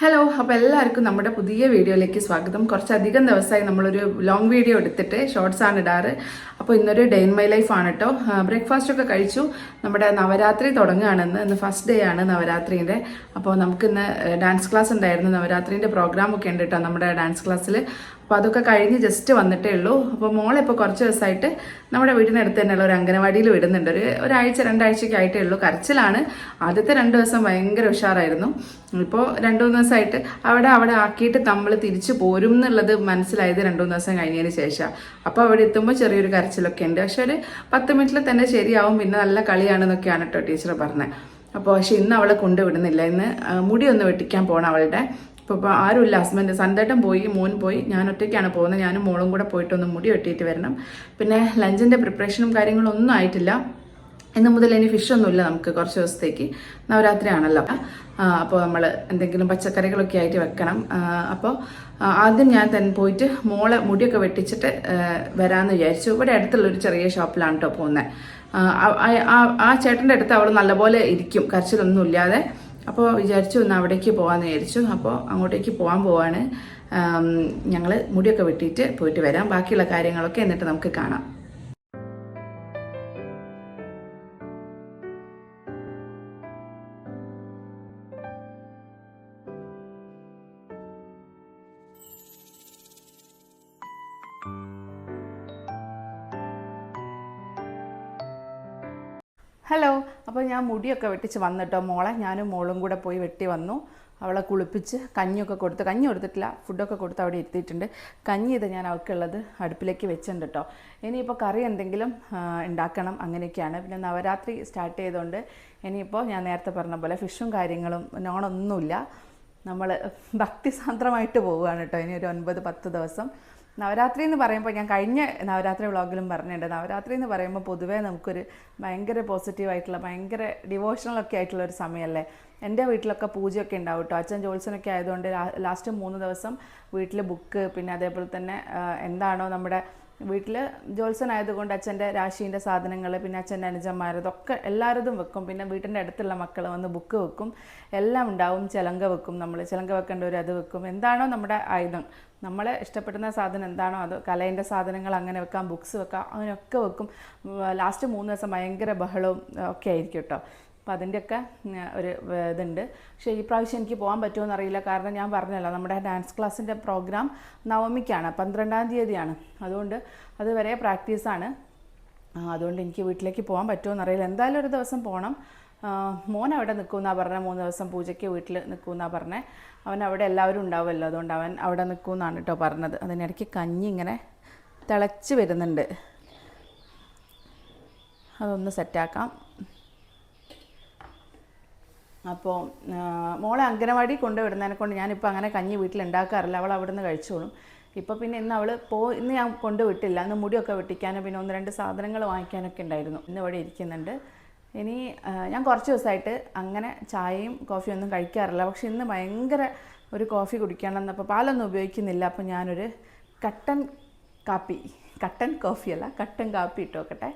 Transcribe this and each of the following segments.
Hello അപ്പോൾ എല്ലാവർക്കും നമ്മുടെ പുതിയ വീഡിയോയിലേക്ക് സ്വാഗതം. കുറച്ചധികം ദിവസമായി നമ്മളൊരു ലോങ് വീഡിയോ എടുത്തിട്ട് ഷോർട്സ് ആണ് ഇടാറ്. അപ്പോൾ ഇന്നൊരു ഡേ ഇൻ മൈ ലൈഫ് ആണ് കേട്ടോ ബ്രേക്ക്ഫാസ്റ്റ് ഒക്കെ കഴിച്ചു. നമ്മുടെ നവരാത്രി തുടങ്ങുകയാണെന്ന് ഇന്ന് ഫസ്റ്റ് ഡേ ആണ് നവരാത്രിന്റെ. അപ്പോൾ നമുക്കിന്ന് ഡാൻസ് ക്ലാസ് ഉണ്ടായിരുന്നു. നവരാത്രിന്റെ പ്രോഗ്രാം ഒക്കെ ഉണ്ട് കേട്ടോ നമ്മുടെ ഡാൻസ് ക്ലാസ്സിൽ അപ്പോൾ അതൊക്കെ കഴിഞ്ഞ് ജസ്റ്റ് വന്നിട്ടേ ഉള്ളൂ. അപ്പോൾ മോളിപ്പോൾ കുറച്ച് ദിവസമായിട്ട് നമ്മുടെ വീടിനടുത്ത് തന്നെയുള്ള ഒരു അംഗനവാടിയിൽ വിടുന്നുണ്ട്. ഒരു ഒരാഴ്ച രണ്ടാഴ്ചയൊക്കെ ആയിട്ടേ ഉള്ളൂ. കരച്ചിലാണ്. ആദ്യത്തെ രണ്ട് ദിവസം ഭയങ്കര ഉഷാറായിരുന്നു. ഇപ്പോൾ രണ്ട് മൂന്ന് ദിവസമായിട്ട് അവിടെ അവിടെ ആക്കിയിട്ട് നമ്മൾ തിരിച്ചു പോരും എന്നുള്ളത് മനസ്സിലായത് രണ്ട് മൂന്ന് ദിവസം കഴിഞ്ഞതിന് ശേഷം അപ്പോൾ അവിടെ എത്തുമ്പോൾ ചെറിയൊരു കരച്ചിലൊക്കെ ഉണ്ട്. പക്ഷെ ഒരു പത്ത് മിനിറ്റിൽ തന്നെ ശരിയാവും. പിന്നെ നല്ല കളിയാണെന്നൊക്കെയാണ് കേട്ടോ ടീച്ചർ പറഞ്ഞത്. അപ്പോൾ പക്ഷെ ഇന്ന് അവളെ കൊണ്ടുവിടുന്നില്ല ഇന്ന് മുടി ഒന്ന് വെട്ടിക്കാൻ പോകണം അവളുടെ. ഇപ്പോൾ ആരുമില്ല. ഹസ്ബൻഡ് സന്തേട്ടം പോയി മോൻ പോയി. ഞാൻ ഒറ്റയ്ക്കാണ് പോകുന്നത്. ഞാനും മോളും കൂടെ പോയിട്ടൊന്ന് മുടി വെട്ടിയിട്ട് വരണം. പിന്നെ ലഞ്ചിന്റെ പ്രിപ്പറേഷനും കാര്യങ്ങളും ഒന്നും ആയിട്ടില്ല. ഇന്ന് മുതൽ ഇനി ഫിഷൊന്നുമില്ല നമുക്ക് കുറച്ച് ദിവസത്തേക്ക്. നവരാത്രിയാണല്ലോ. അപ്പോൾ നമ്മൾ എന്തെങ്കിലും പച്ചക്കറികളൊക്കെ ആയിട്ട് വെക്കണം. അപ്പോൾ ആദ്യം ഞാൻ തന്നെ പോയിട്ട് മോളെ മുടിയൊക്കെ വെട്ടിച്ചിട്ട് വരാമെന്ന് വിചാരിച്ചു. ഇവിടെ അടുത്തുള്ളൊരു ചെറിയ ഷോപ്പിലാണ് കേട്ടോ പോകുന്നത് ആ ചേട്ടന്റെ അടുത്ത് അവൾ നല്ലപോലെ ഇരിക്കും. കരച്ചിലൊന്നും ഇല്ലാതെ. അപ്പോൾ വിചാരിച്ചു ഒന്ന് അവിടേക്ക് പോകാമെന്ന് വിചാരിച്ചു. അപ്പോൾ അങ്ങോട്ടേക്ക് പോകാൻ പോവാണ്. ഞങ്ങൾ മുടിയൊക്കെ വെട്ടിയിട്ട് പോയിട്ട് വരാം. ബാക്കിയുള്ള കാര്യങ്ങളൊക്കെ എന്നിട്ട് നമുക്ക് കാണാം. ഹലോ അപ്പോൾ ഞാൻ മുടിയൊക്കെ വെട്ടിച്ച് വന്നിട്ടോ. മോളെ ഞാനും മോളും കൂടെ പോയി വെട്ടി വന്നു. അവളെ കുളിപ്പിച്ച് കഞ്ഞിയൊക്കെ കൊടുത്ത് കഞ്ഞി കൊടുത്തിട്ടില്ല ഫുഡൊക്കെ കൊടുത്ത് അവിടെ ഇരുത്തിയിട്ടുണ്ട്. കഞ്ഞി ഇത് ഞാൻ അവൾക്കുള്ളത് അടുപ്പിലേക്ക് വെച്ചിട്ടുണ്ട് കേട്ടോ ഇനിയിപ്പോൾ കറി എന്തെങ്കിലും ഉണ്ടാക്കണം അങ്ങനെയൊക്കെയാണ്. പിന്നെ നവരാത്രി സ്റ്റാർട്ട് ചെയ്തുകൊണ്ട് ഇനിയിപ്പോൾ ഞാൻ നേരത്തെ പറഞ്ഞ പോലെ ഫിഷും കാര്യങ്ങളും നോണൊന്നുമില്ല. നമ്മൾ ഭക്തിസാന്ദ്രമായിട്ട് പോവുകയാണ് കേട്ടോ ഇനി ഒരു ഒൻപത് പത്ത് ദിവസം. നവരാത്രി എന്ന് പറയുമ്പോൾ ഞാൻ കഴിഞ്ഞ നവരാത്രി വ്ളോഗിലും പറഞ്ഞിട്ടുണ്ട്. നവരാത്രി എന്ന് പറയുമ്പോൾ പൊതുവേ നമുക്കൊരു ഭയങ്കര പോസിറ്റീവായിട്ടുള്ള ഭയങ്കര ഡിവോഷണലൊക്കെ ആയിട്ടുള്ള ഒരു സമയമല്ലേ? എന്റെ വീട്ടിലൊക്കെ പൂജയൊക്കെ ഉണ്ടാവും കേട്ടോ അച്ഛൻ ജോത്സനൊക്കെ ആയതുകൊണ്ട് ലാസ്റ്റ് മൂന്ന് ദിവസം വീട്ടിൽ ബുക്ക് പിന്നെ അതേപോലെ തന്നെ എന്താണോ നമ്മുടെ വീട്ടിൽ ജോത്സനായതുകൊണ്ട് അച്ഛന്റെ രാശീന്റെ സാധനങ്ങൾ പിന്നെ അച്ഛന്റെ അനുജന്മാരതൊക്കെ എല്ലാവരതും വെക്കും. പിന്നെ വീട്ടിന്റെ അടുത്തുള്ള മക്കൾ വന്ന് ബുക്ക് വെക്കും. എല്ലാം ഉണ്ടാവും. ചിലങ്ക വെക്കും നമ്മൾ ചിലങ്ക വെക്കേണ്ടവർ അത് വെക്കും. എന്താണോ നമ്മുടെ ആയുധം. നമ്മളെ ഇഷ്ടപ്പെടുന്ന സാധനം എന്താണോ അത് കലേന്റെ സാധനങ്ങൾ അങ്ങനെ വെക്കാം ബുക്സ് വെക്കാം അങ്ങനെയൊക്കെ വെക്കും. ലാസ്റ്റ് മൂന്ന് ദിവസം ഭയങ്കര ബഹളവും ഒക്കെ ആയിരിക്കും കേട്ടോ. അപ്പോൾ അതിന്റെയൊക്കെ ഒരു ഇതുണ്ട്. പക്ഷേ ഈ പ്രാവശ്യം എനിക്ക് പോകാൻ പറ്റുമോ എന്നറിയില്ല കാരണം ഞാൻ പറഞ്ഞല്ലോ നമ്മുടെ ഡാൻസ് ക്ലാസ്സിന്റെ പ്രോഗ്രാം നവമിക്കാണ് പന്ത്രണ്ടാം തീയതിയാണ്. അതുകൊണ്ട് അതുവരെ പ്രാക്ടീസാണ്. അതുകൊണ്ട് എനിക്ക് വീട്ടിലേക്ക് പോകാൻ പറ്റുമോ എന്നറിയില്ല എന്തായാലും ഒരു ദിവസം പോകണം മോൻ അവിടെ നിൽക്കുമെന്നാണ് പറഞ്ഞത് മൂന്ന് ദിവസം പൂജയ്ക്ക് വീട്ടിൽ നിൽക്കുമെന്നാണ് പറഞ്ഞത് അവൻ അവിടെ എല്ലാവരും ഉണ്ടാവുമല്ലോ അതുകൊണ്ട് അവൻ അവിടെ നിൽക്കുമെന്നാണ് കേട്ടോ പറഞ്ഞത്. അതിനിടയ്ക്ക് കഞ്ഞി ഇങ്ങനെ തിളച്ച് വരുന്നുണ്ട്. അതൊന്ന് സെറ്റാക്കാം. അപ്പോൾ മോളെ അംഗനവാടി കൊണ്ടുവിടുന്നതിനെ കൊണ്ട് ഞാനിപ്പോൾ അങ്ങനെ കഞ്ഞി വീട്ടിൽ ഉണ്ടാക്കാറില്ല അവൾ അവിടെ നിന്ന് കഴിച്ചോളും. ഇപ്പോൾ പിന്നെ ഇന്ന് അവൾ പോ ഇന്ന് ഞാൻ കൊണ്ടുവിട്ടില്ല. ഇന്ന് മുടിയൊക്കെ വെട്ടിക്കാനും പിന്നെ ഒന്ന് രണ്ട് സാധനങ്ങൾ വാങ്ങിക്കാനൊക്കെ ഉണ്ടായിരുന്നു. ഇന്ന് ഇവിടെ ഇരിക്കുന്നുണ്ട്. ഇനി ഞാൻ കുറച്ച് ദിവസമായിട്ട് അങ്ങനെ ചായയും കോഫിയും ഒന്നും കഴിക്കാറില്ല. പക്ഷെ ഇന്ന് ഭയങ്കര ഒരു കോഫി കുടിക്കണമെന്നപ്പോൾ പാലൊന്നും ഉപയോഗിക്കുന്നില്ല. അപ്പോൾ ഞാനൊരു കട്ടൻ കാപ്പി കട്ടൻ കോഫിയല്ല കട്ടൻ കാപ്പി ഇട്ട് വെക്കട്ടെ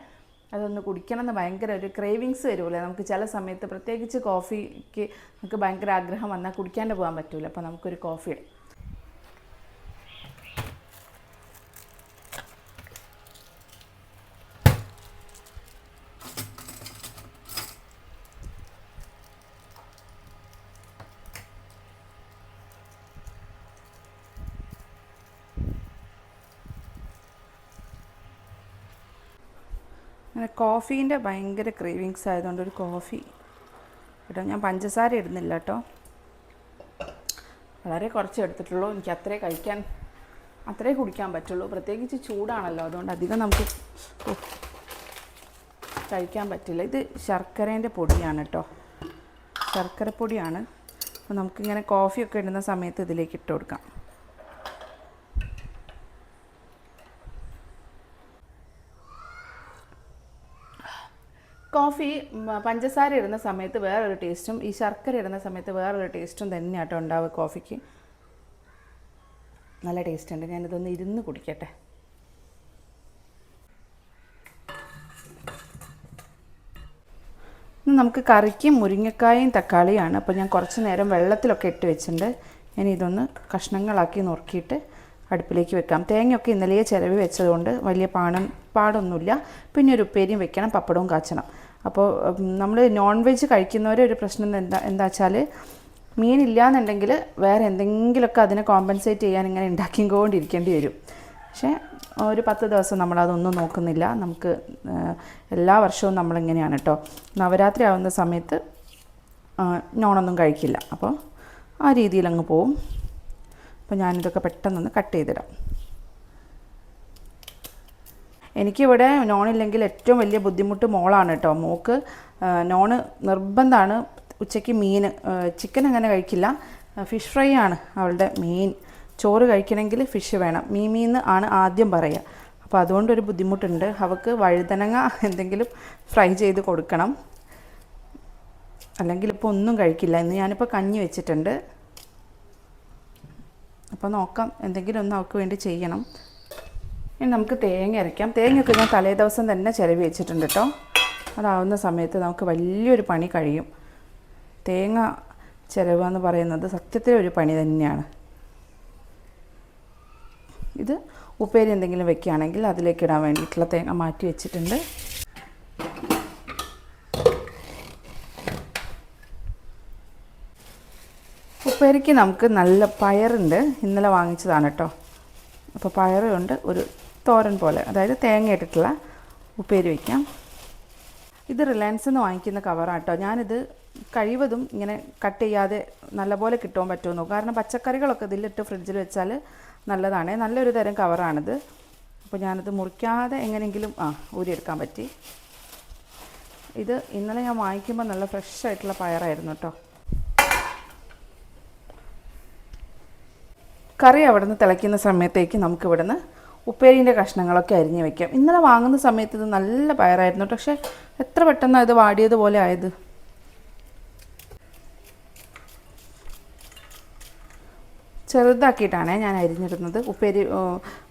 അതൊന്ന് കുടിക്കണം എന്ന് ഭയങ്കര ഒരു ക്രേവിങ്സ് വരുമല്ലേ? നമുക്ക് ചില സമയത്ത് പ്രത്യേകിച്ച് കോഫിക്ക് നമുക്ക് ഭയങ്കര ആഗ്രഹം വന്നാൽ കുടിക്കാണ്ട് പോകാൻ പറ്റില്ല അപ്പോൾ നമുക്കൊരു കോഫി അങ്ങനെ കോഫീന്റെ ഭയങ്കര ക്രീവിങ്സ് ആയതുകൊണ്ട് ഒരു കോഫി. കേട്ടോ ഞാൻ പഞ്ചസാര ഇടുന്നില്ല കേട്ടോ. വളരെ കുറച്ച് എടുത്തിട്ടുള്ളൂ. എനിക്ക് അത്രേ കഴിക്കാൻ അത്രേ കുടിക്കാൻ പറ്റുള്ളൂ. പ്രത്യേകിച്ച് ചൂടാണല്ലോ. അതുകൊണ്ട് അധികം നമുക്ക് കഴിക്കാൻ പറ്റില്ല. ഇത് ശർക്കരേന്റെ പൊടിയാണ് കേട്ടോ. ശർക്കര പൊടിയാണ് അപ്പോൾ നമുക്കിങ്ങനെ കോഫിയൊക്കെ ഇടുന്ന സമയത്ത് ഇതിലേക്ക് ഇട്ട് കൊടുക്കാം. കോഫി പഞ്ചസാര ഇടുന്ന സമയത്ത് വേറൊരു ടേസ്റ്റും ഈ ശർക്കര ഇടുന്ന സമയത്ത് വേറൊരു ടേസ്റ്റും തന്നെയാട്ടോ ഉണ്ടാവുക കോഫിക്ക്. നല്ല ടേസ്റ്റ് ഉണ്ട് ഞാനിതൊന്ന് ഇരുന്ന് കുടിക്കട്ടെ. നമുക്ക് കറിക്ക് മുരിങ്ങക്കായും തക്കാളിയാണ് അപ്പോൾ ഞാൻ കുറച്ച് നേരം വെള്ളത്തിലൊക്കെ ഇട്ട് വെച്ചിട്ടുണ്ട്. ഞാൻ ഇതൊന്ന് കഷ്ണങ്ങളാക്കി നുറുക്കിയിട്ട് അടുപ്പിലേക്ക് വെക്കാം. തേങ്ങയൊക്കെ ഇന്നലെയേ ചിലവ് വെച്ചതുകൊണ്ട് വലിയ പാണം പാടൊന്നുമില്ല. പിന്നെ ഒരു ഉപ്പേരിയും വെക്കണം പപ്പടവും കാച്ചണം. അപ്പോൾ നമ്മൾ നോൺ വെജ് കഴിക്കുന്നവരെ ഒരു പ്രശ്നം എന്താ എന്താ വെച്ചാൽ മീനില്ല എന്നുണ്ടെങ്കിൽ വേറെ എന്തെങ്കിലുമൊക്കെ അതിനെ കോമ്പൻസേറ്റ് ചെയ്യാൻ ഇങ്ങനെ ഉണ്ടാക്കിക്കൊണ്ടിരിക്കേണ്ടി വരും. പക്ഷേ ഒരു പത്ത് ദിവസം നമ്മളതൊന്നും നോക്കുന്നില്ല. നമുക്ക് എല്ലാ വർഷവും നമ്മളിങ്ങനെയാണ് കേട്ടോ. നവരാത്രി ആവുന്ന സമയത്ത് നോണൊന്നും കഴിക്കില്ല. അപ്പോൾ ആ രീതിയിലങ്ങ് പോവും. അപ്പോൾ ഞാനിതൊക്കെ പെട്ടെന്നൊന്ന് കട്ട് ചെയ്തിടാം. എനിക്കിവിടെ നോണില്ലെങ്കിൽ ഏറ്റവും വലിയ ബുദ്ധിമുട്ട് മോളാണ് കേട്ടോ മോക്ക് നോണ് നിർബന്ധമാണ് ഉച്ചയ്ക്ക് മീൻ ചിക്കൻ അങ്ങനെ കഴിക്കില്ല. ഫിഷ് ഫ്രൈ ആണ് അവളുടെ മെയിൻ. ചോറ് കഴിക്കണമെങ്കിൽ ഫിഷ് വേണം. മീമീന്ന് ആണ് ആദ്യം പറയുക. അപ്പോൾ അതുകൊണ്ടൊരു ബുദ്ധിമുട്ടുണ്ട്. അവൾക്ക് വഴുതനങ്ങ എന്തെങ്കിലും ഫ്രൈ ചെയ്ത് കൊടുക്കണം. അല്ലെങ്കിൽ ഇപ്പോൾ ഒന്നും കഴിക്കില്ല. ഇന്ന് ഞാനിപ്പോൾ കഞ്ഞി വെച്ചിട്ടുണ്ട്. അപ്പോൾ നോക്കാം. എന്തെങ്കിലും ഒന്ന് അവൾക്ക് വേണ്ടി ചെയ്യണം. ഇനി നമുക്ക് തേങ്ങ അരയ്ക്കാം. തേങ്ങയൊക്കെ ഞാൻ തലേ ദിവസം തന്നെ ചിലവ് വെച്ചിട്ടുണ്ട് കേട്ടോ. അതാവുന്ന സമയത്ത് നമുക്ക് വലിയൊരു പണി കഴിയും. തേങ്ങ ചിലവ് എന്ന് പറയുന്നത് സത്യത്തിൽ ഒരു പണി തന്നെയാണ്. ഇത് ഉപ്പേരി എന്തെങ്കിലും വെക്കുകയാണെങ്കിൽ അതിലേക്ക് ഇടാൻ വേണ്ടിയിട്ടുള്ള തേങ്ങ മാറ്റി വെച്ചിട്ടുണ്ട്. ഉപ്പേരിക്ക് നമുക്ക് നല്ല പയറുണ്ട്. ഇന്നലെ വാങ്ങിച്ചതാണ് കേട്ടോ. അപ്പോൾ പയറ് കൊണ്ട് ഒരു തോരൻ പോലെ അതായത് തേങ്ങ ഇട്ടിട്ടുള്ള ഉപ്പേരി വയ്ക്കാം ഇത് റിലയൻസിൽ നിന്ന് വാങ്ങിക്കുന്ന കവറാണ് കേട്ടോ ഞാനിത് കഴിവതും ഇങ്ങനെ കട്ട് ചെയ്യാതെ നല്ലപോലെ കിട്ടുവാൻ പറ്റുമെന്നു കാരണം പച്ചക്കറികളൊക്കെ ഇതിലിട്ട് ഫ്രിഡ്ജിൽ വെച്ചാൽ നല്ലതാണ്. നല്ലൊരു തരം കവറാണിത് അപ്പോൾ ഞാനത് മുറിക്കാതെ എങ്ങനെയെങ്കിലും ആ ഊരിയെടുക്കാൻ പറ്റി. ഇത് ഇന്നലെ ഞാൻ വാങ്ങിക്കുമ്പോൾ നല്ല ഫ്രഷ് ആയിട്ടുള്ള പയറായിരുന്നു കേട്ടോ കറി അവിടെ നിന്ന് തിളയ്ക്കുന്ന സമയത്തേക്ക് നമുക്ക് ഇവിടുന്ന് ഉപ്പേരീന്റെ കഷ്ണങ്ങളൊക്കെ അരിഞ്ഞ് വെക്കാം. ഇന്നലെ വാങ്ങുന്ന സമയത്ത് ഇത് നല്ല പയറായിരുന്നു. പക്ഷേ എത്ര പെട്ടെന്നാണ് ഇത് വാടിയതുപോലെ ആയത്? ചെറുതാക്കിയിട്ടാണ് ഞാൻ അരിഞ്ഞിടുന്നത്. ഉപ്പേരി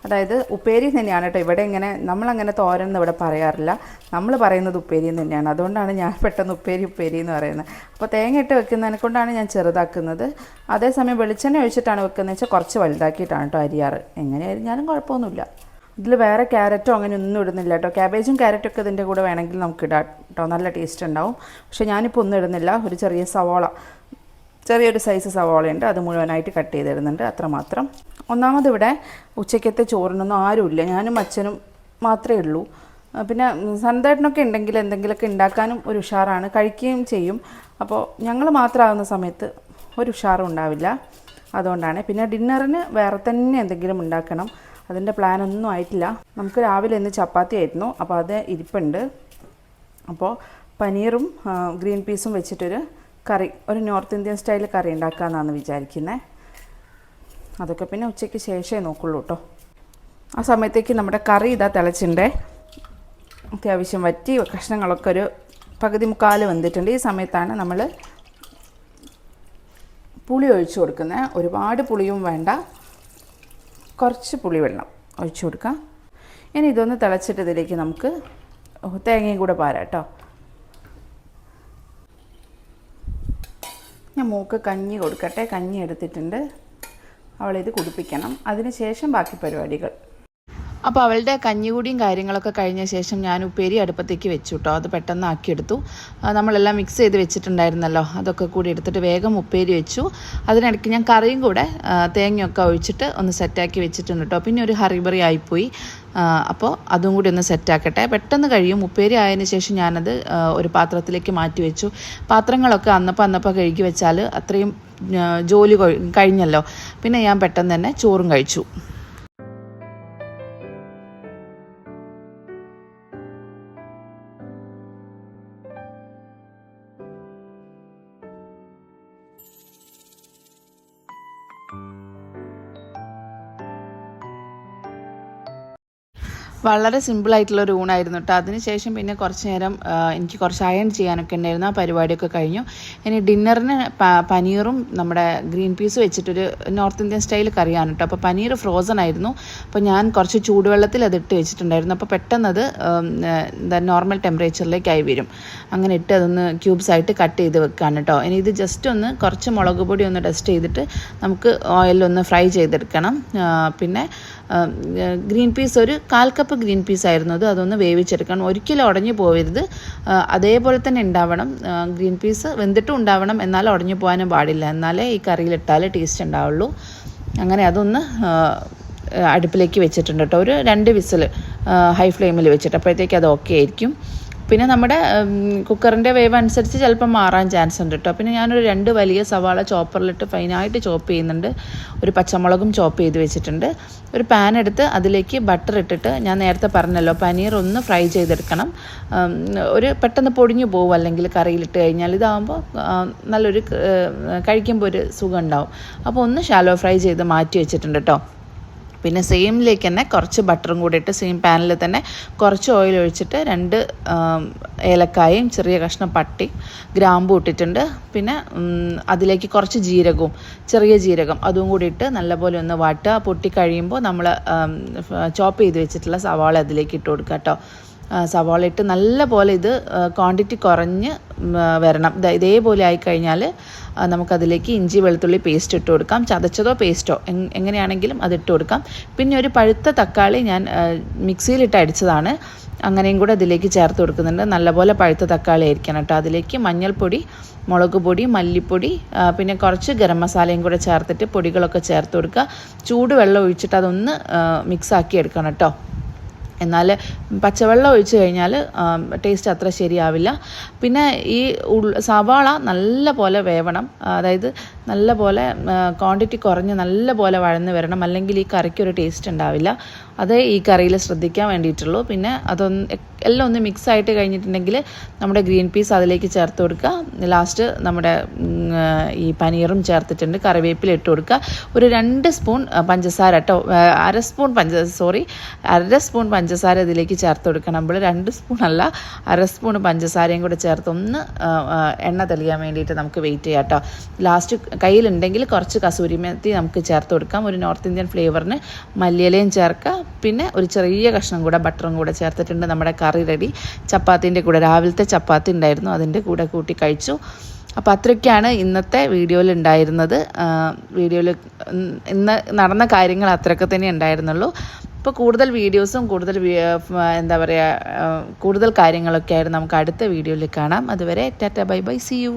അതായത് ഉപ്പേരി തന്നെയാണ് കേട്ടോ. ഇവിടെ ഇങ്ങനെ നമ്മളങ്ങനെ തോരൻ എന്ന് ഇവിടെ പറയാറില്ല. നമ്മൾ പറയുന്നത് ഉപ്പേരി തന്നെയാണ്. അതുകൊണ്ടാണ് ഞാൻ പെട്ടെന്ന് ഉപ്പേരി ഉപ്പേരി എന്ന് പറയുന്നത്. അപ്പോൾ തേങ്ങ ഇട്ട് വെക്കുന്നതിനെ കൊണ്ടാണ് ഞാൻ ചെറുതാക്കുന്നത്. അതേസമയം വെളിച്ചെണ്ണ ഒഴിച്ചിട്ടാണ് വെക്കുന്നത് വെച്ചാൽ കുറച്ച് വലുതാക്കിയിട്ടാണ് കേട്ടോ അരിയാറ്. എങ്ങനെ അരിഞ്ഞാലും കുഴപ്പമൊന്നുമില്ല. ഇതിൽ വേറെ ക്യാരറ്റോ അങ്ങനെ ഒന്നും ഇടുന്നില്ല കേട്ടോ. ക്യാബേജും ക്യാരറ്റും ഒക്കെ ഇതിന്റെ കൂടെ വേണമെങ്കിൽ നമുക്ക് ഇടാം കേട്ടോ. നല്ല ടേസ്റ്റ് ഉണ്ടാവും. പക്ഷേ ഞാനിപ്പോൾ ഒന്നും ഇടുന്നില്ല. ഒരു ചെറിയ സവോള. ചെറിയൊരു സൈസ് സവാളയുണ്ട് അത് മുഴുവനായിട്ട് കട്ട് ചെയ്തിടുന്നുണ്ട്. അത്രമാത്രം. ഒന്നാമത് ഇവിടെ ഉച്ചയ്ക്കത്തെ ചോറിനൊന്നും ആരുമില്ല. ഞാനും അച്ഛനും മാത്രമേ ഉള്ളൂ. പിന്നെ സന്തേട്ടനൊക്കെ ഉണ്ടെങ്കിൽ എന്തെങ്കിലുമൊക്കെ ഉണ്ടാക്കാനും ഒരു ഉഷാറാണ്. കഴിക്കുകയും ചെയ്യും. അപ്പോൾ ഞങ്ങൾ മാത്രമാകുന്ന സമയത്ത് ഒരു ഉഷാറും ഉണ്ടാവില്ല. അതുകൊണ്ടാണ്. പിന്നെ ഡിന്നറിന് വേറെ തന്നെ എന്തെങ്കിലും ഉണ്ടാക്കണം. അതിന്റെ പ്ലാനൊന്നും ആയിട്ടില്ല. നമുക്ക് രാവിലെ ഇന്ന് ചപ്പാത്തി ആയിരുന്നു. അപ്പോൾ അത് ഇരിപ്പുണ്ട്. അപ്പോൾ പനീറും ഗ്രീൻ പീസും വെച്ചിട്ടൊരു കറി ഒരു നോർത്ത് ഇന്ത്യൻ സ്റ്റൈൽ കറി ഉണ്ടാക്കാമെന്നാണ് വിചാരിക്കുന്നത് അതൊക്കെ പിന്നെ ഉച്ചയ്ക്ക് ശേഷമേ നോക്കുള്ളൂ കേട്ടോ ആ സമയത്തേക്ക് നമ്മുടെ കറി ഇതാ തിളച്ചിട്ടുണ്ടേ അത്യാവശ്യം വറ്റി കഷ്ണങ്ങളൊക്കെ ഒരു പകുതി മുക്കാൽ വന്നിട്ടുണ്ട് ഈ സമയത്താണ് നമ്മൾ പുളി ഒഴിച്ചു കൊടുക്കുന്നത് ഒരുപാട് പുളിയും വേണ്ട. കുറച്ച് പുളിവെള്ളം ഒഴിച്ചു കൊടുക്കാം. ഇനി ഇതൊന്ന് തിളച്ചിട്ട് ഇതിലേക്ക് നമുക്ക് തേങ്ങയും കൂടെ പാരാം കേട്ടോ ഞാൻ മൂക്ക് കഞ്ഞി കൊടുക്കട്ടെ കഞ്ഞി എടുത്തിട്ടുണ്ട്. അവളിത് കുടിപ്പിക്കണം. അതിനുശേഷം ബാക്കി പരിപാടികൾ. അപ്പോൾ അവളുടെ കഞ്ഞികൂടിയും കാര്യങ്ങളൊക്കെ കഴിഞ്ഞ ശേഷം ഞാൻ ഉപ്പേരി അടുപ്പത്തേക്ക് വെച്ചു കേട്ടോ അത് പെട്ടെന്ന് ആക്കിയെടുത്തു. നമ്മളെല്ലാം മിക്സ് ചെയ്ത് വെച്ചിട്ടുണ്ടായിരുന്നല്ലോ. അതൊക്കെ കൂടി എടുത്തിട്ട് വേഗം ഉപ്പേരി വെച്ചു. അതിനിടയ്ക്ക് ഞാൻ കറിയും കൂടെ തേങ്ങയൊക്കെ ഒഴിച്ചിട്ട് ഒന്ന് സെറ്റാക്കി വെച്ചിട്ടുണ്ട് കേട്ടോ പിന്നെ ഒരു ഹറിബറി ആയിപ്പോയി. അപ്പോൾ അതും കൂടി ഒന്ന് സെറ്റാക്കട്ടെ പെട്ടെന്ന് കഴിയും. ഉപ്പേരി ആയതിനു ശേഷം ഞാനത് ഒരു പാത്രത്തിലേക്ക് മാറ്റി വെച്ചു. പാത്രങ്ങളൊക്കെ അന്നപ്പോൾ അന്നപ്പോൾ കഴുകി വെച്ചാൽ അത്രയും ജോലി കഴിഞ്ഞല്ലോ. പിന്നെ ഞാൻ പെട്ടെന്ന് തന്നെ ചോറും കഴിച്ചു. വളരെ സിമ്പിളായിട്ടുള്ള ഒരു ഊണായിരുന്നു കേട്ടോ അതിനുശേഷം പിന്നെ കുറച്ച് നേരം എനിക്ക് കുറച്ച് അയൺ ചെയ്യാനൊക്കെ ഉണ്ടായിരുന്നു. ആ പരിപാടിയൊക്കെ കഴിഞ്ഞു. ഇനി ഡിന്നറിന് പനീറും നമ്മുടെ ഗ്രീൻ പീസ് വെച്ചിട്ടൊരു നോർത്ത് ഇന്ത്യൻ സ്റ്റൈൽ കറിയാണ് കേട്ടോ അപ്പോൾ പനീർ ഫ്രോസൺ ആയിരുന്നു. അപ്പോൾ ഞാൻ കുറച്ച് ചൂടുവെള്ളത്തിൽ അത് ഇട്ട് വെച്ചിട്ടുണ്ടായിരുന്നു. അപ്പോൾ പെട്ടെന്ന് അത് എന്താ നോർമൽ ടെമ്പറേച്ചറിലേക്കായി വരും. അങ്ങനെ ഇട്ട് അതൊന്ന് ക്യൂബ്സ് ആയിട്ട് കട്ട് ചെയ്ത് വെക്കാണ് കേട്ടോ ഇനി ഇത് ജസ്റ്റ് ഒന്ന് കുറച്ച് മുളക് പൊടി ഒന്ന് ടെസ്റ്റ് ചെയ്തിട്ട് നമുക്ക് ഓയിലൊന്ന് ഫ്രൈ ചെയ്തെടുക്കണം. പിന്നെ ഗ്രീൻ പീസ് ഒരു കാൽ കപ്പ് ഗ്രീൻ പീസ് ആയിരുന്നു അത് അതൊന്ന് വേവിച്ചെടുക്കണം. ഒരിക്കലും ഉടഞ്ഞു പോകരുത് അതേപോലെ തന്നെ ഉണ്ടാവണം. ഗ്രീൻ പീസ് വെന്തിട്ടും ഉണ്ടാവണം. എന്നാൽ ഉടഞ്ഞു പോകാനും പാടില്ല. എന്നാലേ ഈ കറിയിലിട്ടാൽ ടേസ്റ്റ് ഉണ്ടാവുള്ളൂ. അങ്ങനെ അതൊന്ന് അടുപ്പിലേക്ക് വെച്ചിട്ടുണ്ട് കേട്ടോ. ഒരു രണ്ട് വിസിൽ ഹൈ ഫ്ലെയിമിൽ വെച്ചിട്ട് അപ്പോഴത്തേക്ക് അത് ഓക്കെ ആയിരിക്കും. പിന്നെ നമ്മുടെ കുക്കറിന്റെ വേവ് അനുസരിച്ച് ചിലപ്പോൾ മാറാൻ ചാൻസ് ഉണ്ട് കേട്ടോ പിന്നെ ഞാനൊരു രണ്ട് വലിയ സവാള ചോപ്പറിലിട്ട് ഫൈനായിട്ട് ചോപ്പ് ചെയ്യുന്നുണ്ട്. ഒരു പച്ചമുളകും ചോപ്പ് ചെയ്ത് വെച്ചിട്ടുണ്ട്. ഒരു പാൻ എടുത്ത് അതിലേക്ക് ബട്ടർ ഇട്ടിട്ട് ഞാൻ നേരത്തെ പറഞ്ഞല്ലോ പനീർ ഒന്ന് ഫ്രൈ ചെയ്തെടുക്കണം. ഒരു പെട്ടെന്ന് പൊടിഞ്ഞു പോകും അല്ലെങ്കിൽ കറിയിലിട്ട് കഴിഞ്ഞാൽ ഇതാകുമ്പോൾ നല്ലൊരു കഴിക്കുമ്പോൾ ഒരു സുഖം ഉണ്ടാവും. അപ്പോൾ ഒന്ന് ഷാലോ ഫ്രൈ ചെയ്ത് മാറ്റി വെച്ചിട്ടുണ്ട് കേട്ടോ പിന്നെ സെയിമിലേക്ക് തന്നെ കുറച്ച് ബട്ടറും കൂടി ഇട്ട് സെയിം പാനിൽ തന്നെ കുറച്ച് ഓയിൽ ഒഴിച്ചിട്ട് രണ്ട് ഏലക്കായും ചെറിയ കഷ്ണം പട്ടി ഗ്രാമ്പും ഇട്ടിട്ടുണ്ട്. പിന്നെ അതിലേക്ക് കുറച്ച് ജീരകവും ചെറിയ ജീരകം അതും കൂടി ഇട്ട് നല്ലപോലെ ഒന്ന് വാട്ടുക. പൊട്ടി കഴിയുമ്പോൾ നമ്മൾ ചോപ്പ് ചെയ്ത് വെച്ചിട്ടുള്ള സവാള അതിലേക്ക് ഇട്ട് കൊടുക്കുക കേട്ടോ സവാള ഇട്ട് നല്ല പോലെ ഇത് ക്വാണ്ടിറ്റി കുറഞ്ഞ് വരണം. ഇതേപോലെ ആയിക്കഴിഞ്ഞാൽ നമുക്കതിലേക്ക് ഇഞ്ചി വെളുത്തുള്ളി പേസ്റ്റ് ഇട്ട് കൊടുക്കാം. ചതച്ചതോ പേസ്റ്റോ എങ്ങനെയാണെങ്കിലും അത് ഇട്ട് കൊടുക്കാം. പിന്നെ ഒരു പഴുത്ത തക്കാളി ഞാൻ മിക്സിയിലിട്ട് അടിച്ചതാണ്. അങ്ങനെയും കൂടെ അതിലേക്ക് ചേർത്ത് കൊടുക്കുന്നുണ്ട്. നല്ലപോലെ പഴുത്ത തക്കാളി ആയിരിക്കണം കേട്ടോ. അതിലേക്ക് മഞ്ഞൾപ്പൊടി മുളക് പൊടി മല്ലിപ്പൊടി പിന്നെ കുറച്ച് ഗരം മസാലയും കൂടെ ചേർത്തിട്ട് പൊടികളൊക്കെ ചേർത്ത് കൊടുക്കുക. ചൂടുവെള്ളം ഒഴിച്ചിട്ട് അതൊന്ന് മിക്സാക്കി എടുക്കണം കേട്ടോ. എന്നാൽ പച്ചവെള്ളം ഒഴിച്ച് കഴിഞ്ഞാൽ ടേസ്റ്റ് അത്ര ശരിയാവില്ല. പിന്നെ ഈ സവാള നല്ല പോലെ വേവണം. അതായത് നല്ല പോലെ ക്വാണ്ടിറ്റി കുറഞ്ഞ് നല്ല പോലെ വഴന്ന് വരണം. അല്ലെങ്കിൽ ഈ കറിക്ക് ഒരു ടേസ്റ്റ് ഉണ്ടാവില്ല. അതേ ഈ കറിയിൽ ശ്രദ്ധിക്കാൻ വേണ്ടിയിട്ടുള്ളൂ. പിന്നെ അതൊന്ന് എല്ലാം ഒന്ന് മിക്സ് ആയിട്ട് കഴിഞ്ഞിട്ടുണ്ടെങ്കിൽ നമ്മുടെ ഗ്രീൻ പീസ് അതിലേക്ക് ചേർത്ത് കൊടുക്കുക. ലാസ്റ്റ് നമ്മുടെ ഈ പനീറും ചേർത്തിട്ടുണ്ട്. കറിവേപ്പില ഇട്ട് കൊടുക്കുക. ഒരു രണ്ട് സ്പൂൺ പഞ്ചസാര കേട്ടോ അര സ്പൂൺ പഞ്ച സോറി അര സ്പൂൺ പഞ്ചസാര ഇതിലേക്ക് ചേർത്ത് കൊടുക്കണം. നമ്മൾ രണ്ട് സ്പൂൺ അല്ല അര സ്പൂൺ പഞ്ചസാരയും കൂടെ ചേർത്ത് ഒന്ന് എണ്ണ തെളിയാൻ വേണ്ടിയിട്ട് നമുക്ക് വെയിറ്റ് ചെയ്യാം കേട്ടോ ലാസ്റ്റ് കയ്യിലുണ്ടെങ്കിൽ കുറച്ച് കസൂരി മെത്തി നമുക്ക് ചേർത്ത് കൊടുക്കാം. ഒരു നോർത്ത് ഇന്ത്യൻ ഫ്ലേവറിന് മല്ലിയിലയും ചേർക്കുക. പിന്നെ ഒരു ചെറിയ കഷ്ണം കൂടെ ബട്ടറും കൂടെ ചേർത്തിട്ടുണ്ട് നമ്മുടെ കറി റെഡി. ചപ്പാത്തിന്റെ കൂടെ രാവിലത്തെ ചപ്പാത്തി ഉണ്ടായിരുന്നു അതിന്റെ കൂടെ കൂട്ടി കഴിച്ചു. അപ്പോൾ അത്രയൊക്കെയാണ് ഇന്നത്തെ വീഡിയോയിൽ ഉണ്ടായിരുന്നത്. വീഡിയോയിൽ ഇന്ന് നടന്ന കാര്യങ്ങൾ അത്രയൊക്കെ തന്നെ ഉണ്ടായിരുന്നുള്ളൂ. ഇപ്പോൾ കൂടുതൽ വീഡിയോസും കൂടുതൽ എന്താ പറയുക കൂടുതൽ കാര്യങ്ങളൊക്കെ ആയിരുന്നു നമുക്ക് അടുത്ത വീഡിയോയിൽ കാണാം. അതുവരെ tata bye bye see you.